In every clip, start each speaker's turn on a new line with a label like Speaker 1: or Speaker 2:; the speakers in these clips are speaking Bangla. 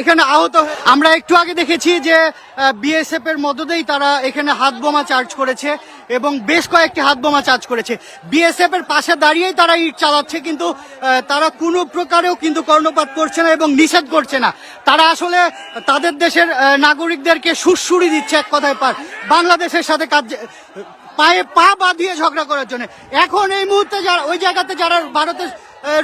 Speaker 1: এখানে আহত আমরা একটু আগে দেখেছি যে বিএসএফ এর মদতেই তারা এখানে হাত বোমা চার্জ করেছে এবং বেশ কয়েকটি হাত বোমা চার্জ করেছে। বিএসএফ এর পাশে দাঁড়িয়েই তারা ইট চালাচ্ছে কিন্তু তারা কোনো প্রকারেও কিন্তু কর্ণপাত করছে না এবং নিষেধ করছে না। তারা আসলে তাদের দেশের নাগরিকদেরকে সুরসুরি দিচ্ছে এক কথায় পার বাংলাদেশের সাথে কাজ পায়ে পা বাঁধিয়ে ঝগড়া করার জন্য। এখন এই মুহূর্তে যারা ওই জায়গাতে যারা ভারতে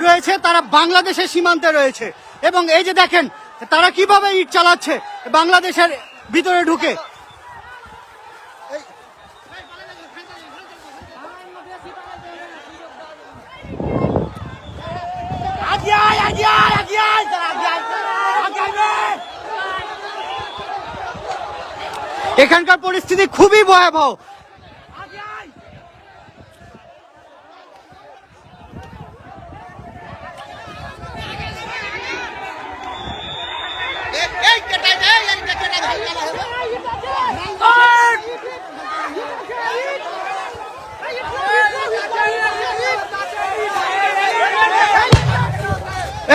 Speaker 1: রয়েছে, তারা বাংলাদেশের সীমান্তে রয়েছে। এবং এই যে দেখেন তারা কীভাবে ইট চালাচ্ছে? বাংলাদেশের ভিতরে ঢুকে। এখানকার পরিস্থিতি খুবই ভয়াবহ।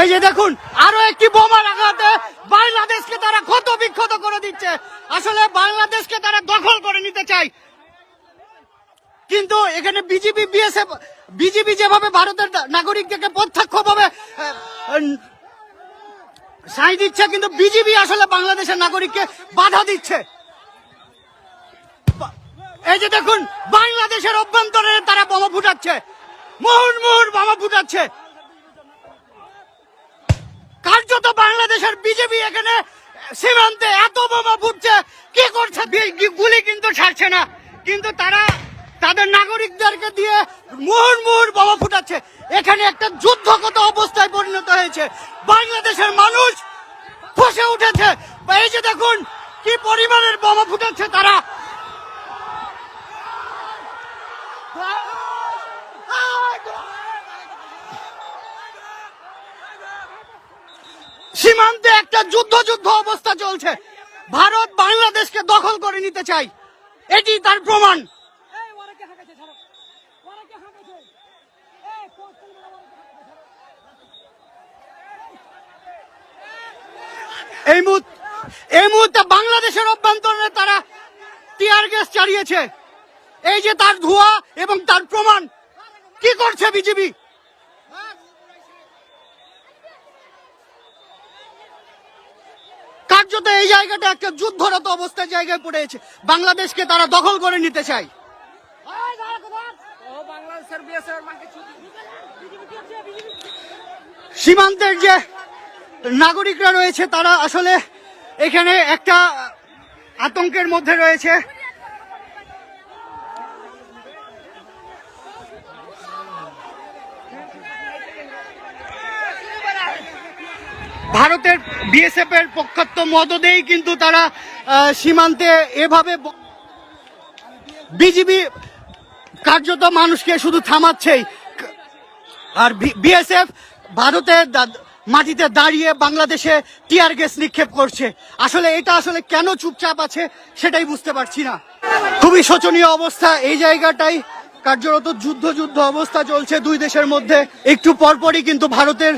Speaker 1: এই যে দেখুন, আরও একটি বোমার আঘাতে বাংলাদেশকে তারা ক্ষত বিক্ষত করে দিচ্ছে। আসলে বাংলাদেশকে তারা দখল করে নিতে চায়। কিন্তু এখানে বিজেপি, বিএসএফ, বিজেপি যেভাবে ভারতের নাগরিকদেরকে প্রত্যক্ষভাবে সাই দিচ্ছে, কিন্তু বিজেপি আসলে বাংলাদেশের নাগরিককে বাধা দিচ্ছে। এই যে দেখুন, বাংলাদেশের অভ্যন্তরে তারা বোমা ফুটাচ্ছে। মুহুর মুহুর বোমা ফুটাচ্ছে। কার্যত বাংলাদেশের বিজেপি এখানে সীমান্তে এত বোমা ফুটছে, কি করছে? গুলি কিন্তু ছাড়ছে না। কিন্তু তারা তাদের নাগরিকদেরকে দিয়ে মুহুর মুহুর বোমা ফুটাচ্ছে। এখানে একটা যুদ্ধগত অবস্থায় পরিণত হয়েছে। বাংলাদেশের মানুষ ফসে উঠেছে। এই যে দেখুন, কি পরিমাণের বোমা ফুটাচ্ছে তারা। সীমান্তে একটা যুদ্ধ যুদ্ধ অবস্থা চলছে। ভারত বাংলাদেশকে দখল করে নিতে চাই। এটি তার প্রমাণ।
Speaker 2: এই
Speaker 1: মুহূর্তে এই মুহূর্তে বাংলাদেশের অভ্যন্তরে তারা টিয়ার গ্যাস চালিয়েছে। এই যে তার ধোঁয়া এবং তার প্রমাণ কি করছে বিজেপি কার্যত এই জায়গাটা একটা যুদ্ধরত অবস্থায় জায়গায় পড়েছে বাংলাদেশকে তারা দখল করে নিতে চায়। সীমান্তের যে নাগরিকরা রয়েছে, তারা আসলে এখানে একটা আতঙ্কের মধ্যে রয়েছে। ভারতের বিএসএফ এর পক্ষত্ব মদদেই কিন্তু তারা সীমান্তে এভাবে বিজিবি কার্যত মানুষকে শুধু থামাচ্ছেই। আর বিএসএফ ভারতের মাটিতে দাঁড়িয়ে বাংলাদেশে টিয়ার গ্যাস নিক্ষেপ করছে। আসলে এটা আসলে কেন চুপচাপ আছে সেটাই বুঝতে পারছি না। খুবই শোচনীয় অবস্থা এই জায়গাটাই। কার্যরত যুদ্ধ যুদ্ধ অবস্থা চলছে দুই দেশের মধ্যে। একটু পরপরই কিন্তু ভারতের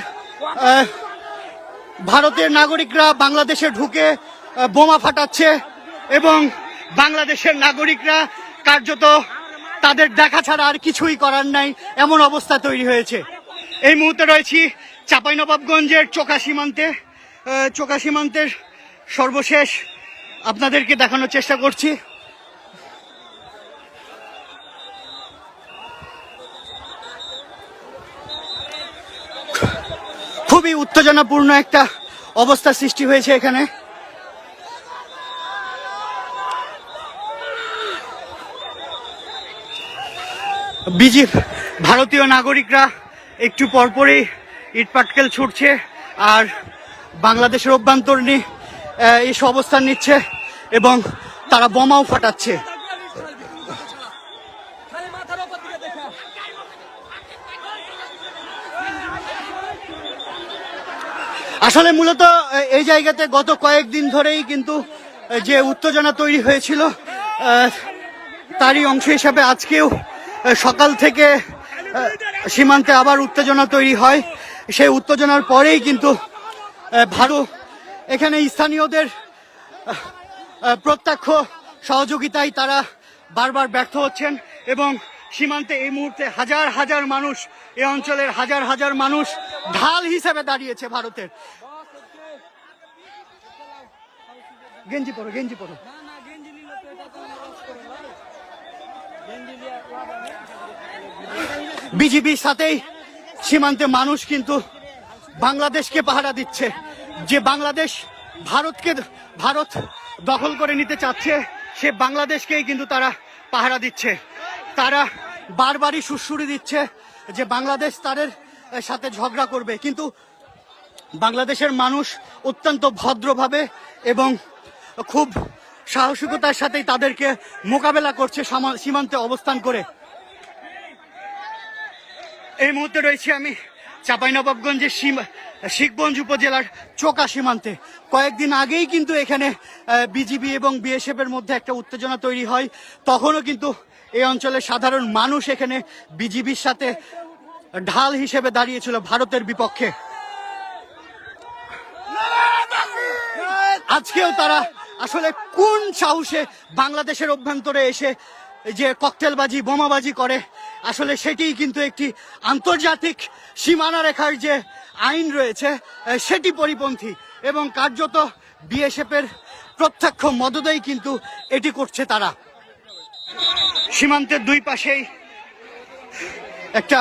Speaker 1: ভারতের নাগরিকরা বাংলাদেশে ঢুকে বোমা ফাটাচ্ছে এবং বাংলাদেশের নাগরিকরা কার্যত তাদের দেখা ছাড়া আর কিছুই করার নাই, এমন অবস্থা তৈরি হয়েছে। এই মুহূর্তে রয়েছি চাঁপাইনবাবগঞ্জের চোকা সীমান্তে চোকা সীমান্তের সর্বশেষ আপনাদেরকে দেখানোর চেষ্টা করছি। খুবই উত্তেজনাপূর্ণ একটা অবস্থা সৃষ্টি হয়েছে এখানে। বিজি ভারতীয় নাগরিকরা একটু পরপরই ইটপাটকেল ছুটছে আর বাংলাদেশের অভ্যন্তরণী এসে অবস্থান নিচ্ছে এবং তারা বোমাও ফাটাচ্ছে। আসলে মূলত এই জায়গাতে গত কয়েকদিন ধরেই কিন্তু যে উত্তেজনা তৈরি হয়েছিল তারই অংশ হিসাবে আজকেও সকাল থেকে সীমান্তে আবার উত্তেজনা তৈরি হয়। সেই উত্তেজনার পরেই কিন্তু ভারত, এখানে স্থানীয়দের প্রত্যক্ষ সহযোগিতায় তারা বারবার ব্যর্থ হচ্ছেন এবং সীমান্তে এই মুহূর্তে হাজার হাজার মানুষ এই অঞ্চলের হাজার হাজার মানুষ ঢাল হিসেবে দাঁড়িয়েছে ভারতের। গেঞ্জি পরো গেঞ্জি পরো। বিজিবির সাথেই সীমান্তে মানুষ কিন্তু বাংলাদেশকে পাহারা দিচ্ছে। যে বাংলাদেশ ভারতকে, ভারত দখল করে নিতে চাচ্ছে, সে বাংলাদেশকেই কিন্তু তারা পাহারা দিচ্ছে। তারা বারবারই সুশ্রুরি দিচ্ছে। যে বাংলাদেশ তাদের সাথে ঝগড়া করবে। কিন্তু বাংলাদেশের মানুষ অত্যন্ত ভদ্রভাবে এবং খুব সাহসিকতার সাথেই তাদেরকে মোকাবেলা করছে সীমান্তে অবস্থান করে। এই মুহূর্তে রয়েছে আমি চাঁপাইনবাবগঞ্জের শিখগঞ্জ উপজেলার চোকা সীমান্তে। কয়েকদিন আগেই কিন্তু এখানে বিজিবি এবং বিএসএফ এর মধ্যে একটা উত্তেজনা তৈরি হয়। তখনও কিন্তু এই অঞ্চলের সাধারণ মানুষ এখানে বিজিবির সাথে ঢাল হিসেবে দাঁড়িয়েছিল ভারতের বিপক্ষে। আজকেও তারা আসলে কোন সাহসে বাংলাদেশের অভ্যন্তরে এসে যে ককটেলবাজি, বোমাবাজি করে, আসলে সেটিই কিন্তু একটি আন্তর্জাতিক সীমানা রেখার যে আইন রয়েছে সেটি পরিপন্থী এবং কার্যত বিএসএফ এর প্রত্যক্ষ মদতেই কিন্তু এটি করছে তারা। সীমান্তের দুই পাশেই একটা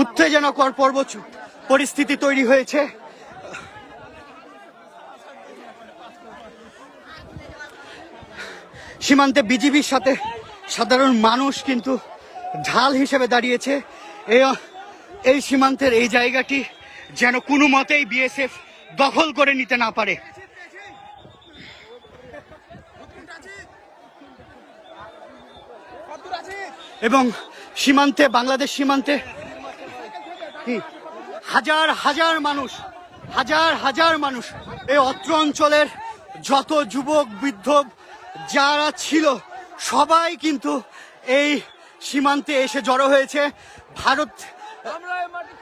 Speaker 1: উত্তেজনাকর পর্ব পরিস্থিতি তৈরি হয়েছে। সীমান্তে বিজিবির সাথে সাধারণ মানুষ কিন্তু ঢাল হিসেবে দাঁড়িয়েছে। এই সীমান্তের এই জায়গাটি যেন কোনো মতেই বিএসএফ দখল করে নিতে না পারে। এবং সীমান্তে, বাংলাদেশ সীমান্তে কি? হাজার হাজার মানুষ, হাজার হাজার মানুষ এই অত্র অঞ্চলের যত যুবক, বৃদ্ধ যারা ছিল, সবাই কিন্তু এই সীমান্তে এসে জড়ো হয়েছে। ভারত